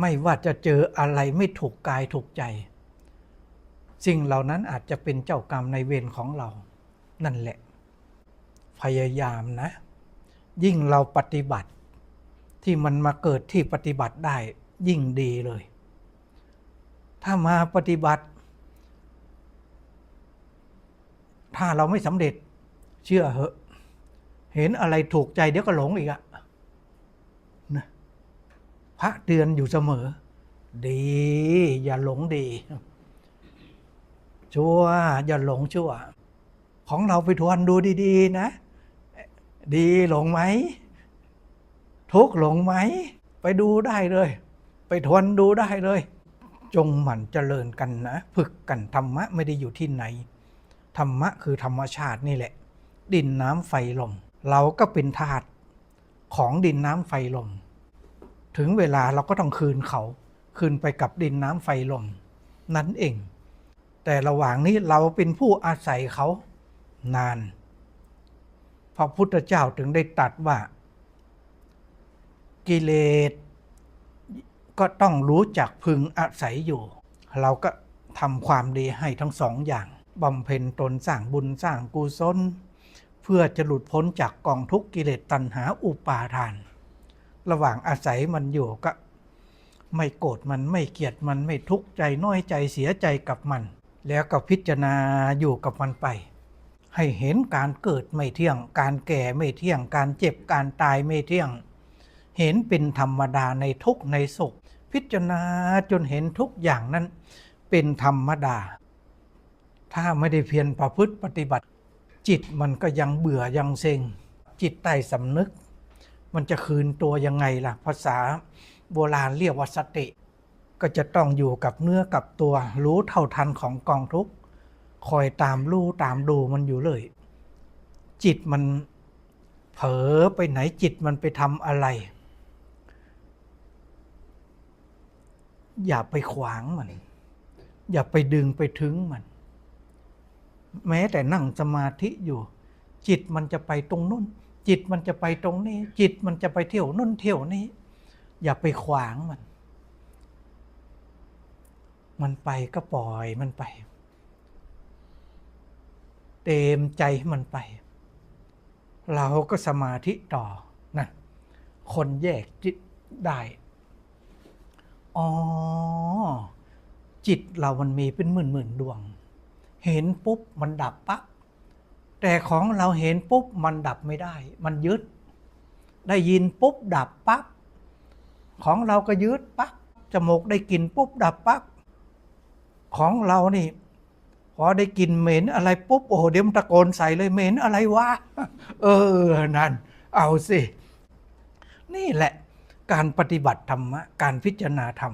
ไม่ว่าจะเจออะไรไม่ถูกกายถูกใจ สิ่งเหล่านั้นอาจจะเป็นเจ้ากรรมในเวรของเรา นั่นแหละ พยายามนะ ยิ่งเราปฏิบัติ ที่มันมาเกิดที่ปฏิบัติได้ยิ่งดีเลย ถ้ามาปฏิบัติ ถ้าเราไม่สำเร็จเชื่อเหอะ เห็นอะไรถูกใจเดี๋ยวก็หลงอีกอะ พระเตือนอยู่เสมอ ดี อย่าหลงดี ชั่ว อย่าหลงชั่ว ของเราไปทวนดูดีๆนะ ดีหลงไหม ทุกหลงไหม ไปดูได้เลย ไปทวนดูได้เลย จงหมั่นเจริญกันนะ ฝึกกันธรรมะไม่ได้อยู่ที่ไหน ธรรมะคือธรรมชาตินี่แหละ ดินน้ำไฟลม เราก็เป็นธาตุของดินน้ำไฟลม ถึงเวลาเราก็ต้องคืนเขา คืนไปกับดินน้ำไฟลม นั่นเอง แต่ระหว่างนี้เราเป็นผู้อาศัยเขานาน พระพุทธเจ้าถึงได้ตัดว่า กิเลสก็ต้องรู้จักพึงอาศัยอยู่ เราก็ทำความดีให้ทั้งสองอย่างบำเพ็ญตนสร้างบุญสร้างกุศลเพื่อจะหลุดพ้นจากกองทุกข์กิเลสตัณหาอุปาทาน ระหว่างอาศัยมันอยู่ก็ ไม่โกรธมันไม่เกลียดมันไม่ทุกข์ใจน้อยใจเสียใจกับมัน แล้วก็พิจารณาอยู่กับมันไป ให้เห็นการเกิดไม่เที่ยง การแก่ไม่เที่ยง การเจ็บการตายไม่เที่ยง เห็นเป็นธรรมดาในทุกในสุข พิจารณาจนเห็นทุกอย่างนั้น เป็นธรรมดา ถ้าไม่ได้เพียรประพฤติปฏิบัติ จิตมันก็ยังเบื่อยังเซ็งจิตใต้สำนึก มันจะคืนตัวยังไงล่ะ ภาษาโบราณเรียกว่าสติ ก็จะต้องอยู่กับเนื้อกับตัวรู้เท่าทันของกองทุกข์คอยตามรู้ตามดูมันอยู่เลย จิตมันเผลอไปไหนจิตมันไปทำอะไร อย่าไปขวางมัน อย่าไปดึงไปถึงมัน แม้แต่นั่งสมาธิอยู่ จิตมันจะไปตรงนู้น จิตมันจะไปตรงนี้ จิตมันจะไปเที่ยวนู้นเที่ยวนี้ อย่าไปขวางมัน มันไปก็ปล่อยมันไป เต็มใจให้มันไป เราก็สมาธิต่อนะคนแยกจิตได้ อ๋อ จิตเรามันมีเป็นหมื่นหมื่นดวง เห็นปุ๊บมันดับปั๊บ แต่ของเราเห็นปุ๊บมันดับไม่ได้ มันยึด ได้ยินปุ๊บดับปั๊บของเราก็ยึดปั๊บจมูกได้กลิ่นปุ๊บดับปั๊บของเรานี่พอได้กลิ่นเหม็นอะไรปุ๊บโอ้โหเดี๋ยวมันตะโกนใส่เลยเหม็นอะไรวะเออนั่น เอาสิ นี่แหละการปฏิบัติธรรมะการพิจารณาธรรม